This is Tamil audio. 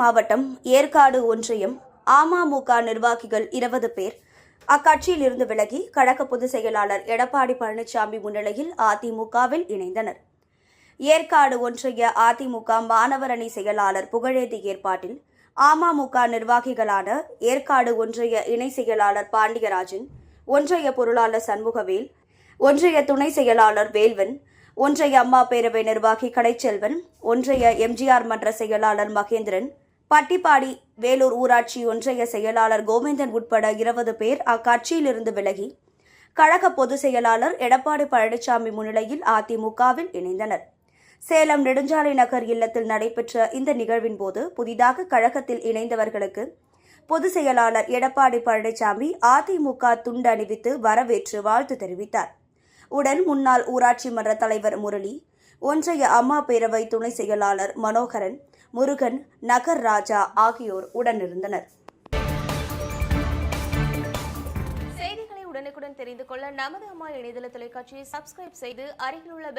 மாவட்டம் ஏற்காடு ஒன்றியம் அமமுக நிர்வாகிகள் இருபது பேர். அக்கட்சியில் இருந்து விலகி கழக பொதுச் செயலாளர் எடப்பாடி பழனிசாமி முன்னிலையில் அதிமுகவில் இணைந்தனர். ஏற்காடு ஒன்றிய அதிமுக மாணவர் அணி செயலாளர் புகழேந்தி ஏற்பாட்டில் அமமுக நிர்வாகிகளான ஏற்காடு ஒன்றிய இணை செயலாளர் பாண்டியராஜன் ஒன்றிய பொருளாளர் சண்முகவேல் ஒன்றிய துணை செயலாளர் வேல்வன் ஒன்றிய அம்மா பேரவை நிர்வாகி கடைச்செல்வன் ஒன்றிய எம்ஜிஆர் மன்ற செயலாளர் மகேந்திரன் பட்டிப்பாடி வேலூர் ஊராட்சி ஒன்றிய செயலாளர் கோவிந்தன் உட்பட இருபது பேர் அக்கட்சியிலிருந்து விலகி கழக பொதுச் செயலாளர் எடப்பாடி பழனிசாமி முன்னிலையில் அதிமுகவில் இணைந்தனர். சேலம் நெடுஞ்சாலை நகர் இல்லத்தில் நடைபெற்ற இந்த நிகழ்வின் போது புதிதாக கழகத்தில் இணைந்தவர்களுக்கு பொதுச் செயலாளர் எடப்பாடி பழனிசாமி அதிமுக துண்டு அணிவித்து வரவேற்று வாழ்த்து தெரிவித்தார். உடன் முன்னாள் ஊராட்சி மன்ற தலைவர் முரளி ஒன்றைய அம்மா பேரவை துணை செயலாளர் மனோகரன் முருகன் நகர் ராஜா ஆகியோர் உடனிருந்தனர். செய்திகளை உடனுக்குடன் தெரிந்து கொள்ள நமது அம்மா இணையதள தொலைக்காட்சியை சப்ஸ்கிரைப் செய்து அருகில் உள்ள